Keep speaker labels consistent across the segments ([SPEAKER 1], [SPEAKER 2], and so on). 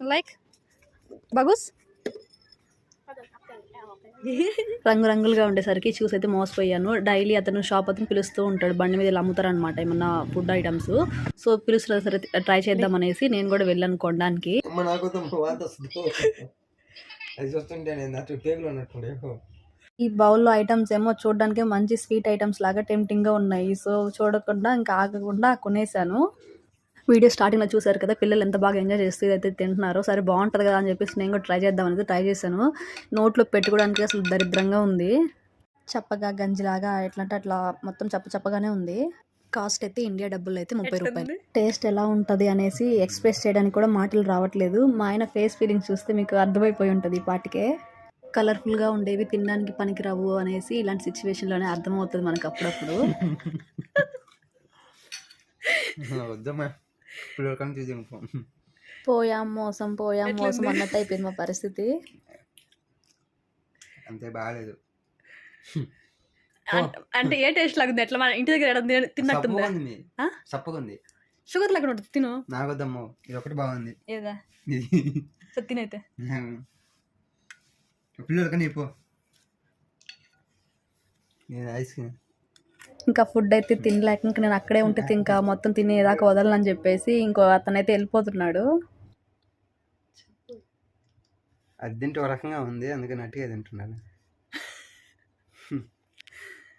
[SPEAKER 1] Like బగుస్ రంగు రంగులుగా ఉండేసరికి చూసి అయితే మోసపోయాను. డైలీ అతను షాప్ అతను పిలుస్తూ ఉంటాడు. బండి మీద ఇలా అమ్ముతారు అనమాట ఏమన్నా ఫుడ్ ఐటమ్స్ సో పిలుస్తున్న సరే ట్రై చేద్దాం అనేసి నేను కూడా వెళ్ళాను కొనడానికి. ఈ బౌల్లో ఐటమ్స్ ఏమో చూడడానికి మంచి స్వీట్ ఐటమ్స్ లాగా టెంప్టింగ్గా ఉన్నాయి. సో చూడకుండా ఇంకా ఆగకుండా కొనేసాను. వీడియో స్టార్టింగ్లో చూసారు కదా పిల్లలు ఎంత బాగా ఎంజాయ్ చేస్తూ ఇదైతే తింటున్నారో సరే బాగుంటుంది కదా అని చెప్పేసి నేను కూడా ట్రై చేద్దాం అనేది ట్రై చేశాను. నోట్లో పెట్టుకోవడానికి అసలు దరిద్రంగా ఉంది. చప్పగా గంజిలాగా ఎట్లా అంటే అట్లా మొత్తం చప్ప చప్పగానే ఉంది. కాస్ట్ అయితే ఇండియా డబ్బులు అయితే ముప్పై రూపాయలు. టేస్ట్ ఎలా ఉంటుంది అనేసి ఎక్స్ప్రెస్ చేయడానికి కూడా మాటలు రావట్లేదు. మా ఆయన ఫేస్ ఫీలింగ్స్ చూస్తే మీకు అర్థమైపోయి ఉంటుంది ఈ పాటికే. కలర్ఫుల్గా ఉండేవి తినడానికి పనికిరావు అనేసి ఇలాంటి సిచ్యువేషన్లోనే అర్థమవుతుంది మనకు అప్పుడప్పుడు.
[SPEAKER 2] తీసి
[SPEAKER 1] పోయాం మోసం పోయాం మోసం అన్నట్టు అయిపోయింది మా పరిస్థితి
[SPEAKER 2] అంతే బాగాలేదు
[SPEAKER 1] అంటే ఏ టేస్ట్ లాగుంది ఎట్లా మన ఇంటి దగ్గర
[SPEAKER 2] సప్పగా ఉంది.
[SPEAKER 1] ఆ?
[SPEAKER 2] సప్పగా ఉంది.
[SPEAKER 1] షుగర్ లాగా ఉంటుంది తిను.
[SPEAKER 2] నాకు వద్దమ్మో ఇది ఒకటి బాగుంది.
[SPEAKER 1] ఏదా? సో తినైతే.
[SPEAKER 2] పిల్లలు కానీ పో నేను ఐస్ క్రీమ్.
[SPEAKER 1] ఇంకా ఫుడ్ అయితే తినలేక ఇంకా నేను అక్కడే ఉంటే ఇంకా మొత్తం తినేదాకా వదలనని చెప్పేసి ఇంకో అతనైతే వెళ్ళిపోతున్నాడు.
[SPEAKER 2] అది తింటే ఒక రకంగా ఉంది అందుకని అట్టిగా తింటున్నాను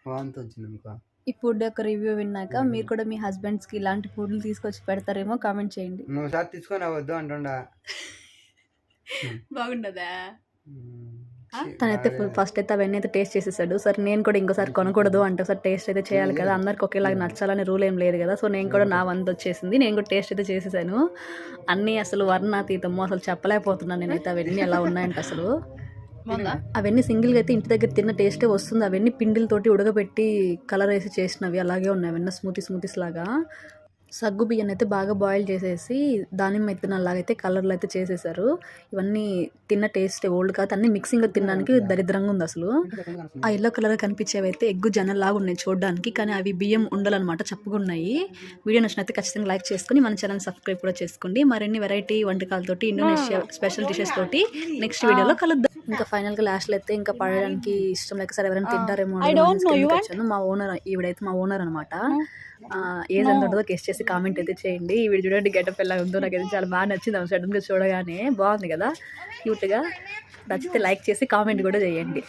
[SPEAKER 2] వాంతి వచ్చింది అనుకో
[SPEAKER 1] ఈ ఫుడ్ యొక్క రివ్యూ విన్నాక మీరు కూడా మీ హస్బెండ్స్కి ఇలాంటి ఫుడ్లు తీసుకొచ్చి పెడతారేమో కామెంట్ చేయండి.
[SPEAKER 2] నువ్వు సార్ తీసుకొని అవద్దు అంటుండా.
[SPEAKER 1] బాగుండదా? తనైతే ఫస్ట్ అయితే అవన్నీ అయితే టేస్ట్ చేసేసాడు. సరే నేను కూడా ఇంకోసారి కొనకూడదు అంటే ఒకసారి టేస్ట్ అయితే చేయాలి కదా. అందరికి ఒకేలాగా నచ్చాలని రూల్ ఏం లేదు కదా. సో నేను కూడా నా వంతు వచ్చేసింది. నేను కూడా టేస్ట్ అయితే చేసేసాను. అన్నీ అసలు వర్ణాతీతము అసలు చెప్పలేకపోతున్నాను నేనైతే. అవన్నీ ఎలా ఉన్నాయంటే అసలు. అవన్నీ సింగిల్గా అయితే ఇంటి దగ్గర తిన్న టేస్టే వస్తుంది. అవన్నీ పిండిలతోటి ఉడకబెట్టి కలర్ వేసి చేసినవి అలాగే ఉన్నాయి. అవన్నీ స్మూతీ స్మూతీస్ లాగా. సగ్గు బియ్యం అయితే బాగా బాయిల్ చేసేసి దానిమ్మ విత్తనాలు అయితే కలర్లో అయితే చేసేసారు. ఇవన్నీ తిన్న టేస్ట్ ఓల్డ్ కాదు. అన్ని మిక్సింగ్గా తినడానికి దరిద్రంగా ఉంది అసలు. ఆ ఎల్లో కలర్ కనిపించేవి అయితే ఎగ్గు జనల్లాగా ఉన్నాయి చూడడానికి కానీ అవి బియ్యం ఉండాలన్నమాట ఉన్నాయి వీడియో నచ్చినైతే ఖచ్చితంగా లైక్ చేసుకుని మన ఛానల్ సబ్స్క్రైబ్ కూడా చేసుకోండి. మరిన్ని వెరైటీ వంటకాలతోటి ఇండోనేషియా స్పెషల్ డిషెస్ తోటి నెక్స్ట్ వీడియోలో కలుద్దాం. ఇంకా ఫైనల్గా లాస్ట్ అయితే ఇంకా పడడానికి ఇష్టం లేక సరే ఎవరైనా తింటారేమో మా ఓనర్ ఈవిడైతే మా ఓనర్ అనమాట ఏజ్ ఎంత ఉంటుందో గెస్ట్ చేసి కామెంట్ అయితే చేయండి. ఈ వీడియో చూడండి గెటప్ ఎలా ఉందో నాకు అయితే చాలా బాగా నచ్చింది. అవును సడన్గా చూడగానే బాగుంది కదా క్యూట్గా నచ్చితే లైక్ చేసి కామెంట్ కూడా చేయండి.